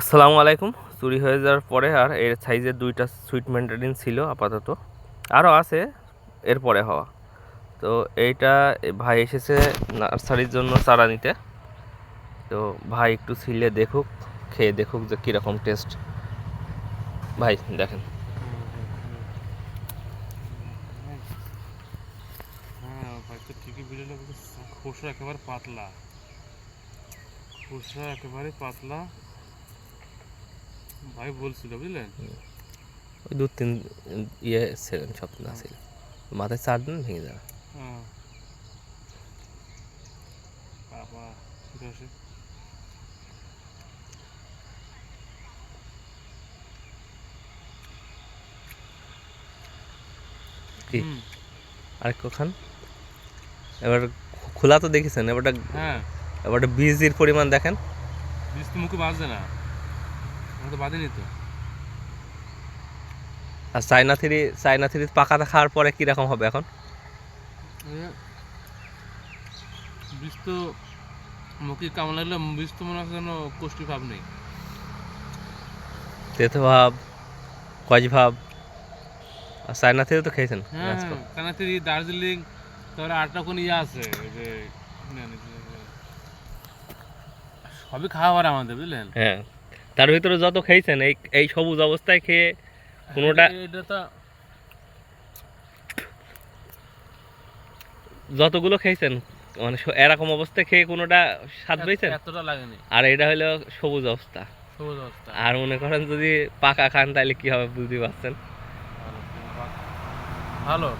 আসসালামু আলাইকুম। চুরি হয়ে যাওয়ার পরে আর এর সাইজের দুইটা সুইট ম্যান্ডারিন ছিল আপাতত। আরও আছে এরপরে হওয়া। তো এইটা ভাই এসেছে নার্সারির জন্য চারা নিতে। তো ভাই একটু ছিলে দেখুক, খেয়ে দেখুক যে কীরকম টেস্ট ভাই, দেখেন। খোসা একেবারে পাতলা। খোসা একেবারে পাতলা। ভাই বলছিল বুঝলেন? ওই দু তিন ইয়ে ছিলেন সব না ছিল। মাথায় চার দিন ভেঙে যাবে। হ্যাঁ। বাবা কি? হুম, আরেক এবার খোলা তো দেখেছেন এবারটা হ্যাঁ। এবারটা বীজের পরিমাণ দেখেন। বীজ তো মুখে বাজছে না। আমরা তো বাঁধিনি তো আর চাইনা থ্রি চাইনা থ্রি পাকাটা খাওয়ার পরে কীরকম হবে এখন? বীজ তো মুখে কেমন লাগল? বীজ তো মনে হচ্ছে যেন কষ্টি ভাব নেই। তেতো ভাব কজ ভাব। আর চাইনা থেকে তো খেয়েছেন হ্যাঁ দার্জিলিং তারপরে আটটা কোন ইয়ে আছে যে সবই খাওয়ার আমাদের বুঝলেন? হ্যাঁ। তার ভিতরে যত খেয়েছেন এই এই সবুজ অবস্থায় খেয়ে কোনোটা যতগুলো খেয়েছেন মানে এরকম অবস্থায় খেয়ে কোনোটা স্বাদ পেয়েছেন? আর এটা হলো সবুজ অবস্থা। সবুজ অবস্থা। আর মনে করেন যদি পাকা খান তাহলে কি হবে বুঝতে পারছেন? ভালো।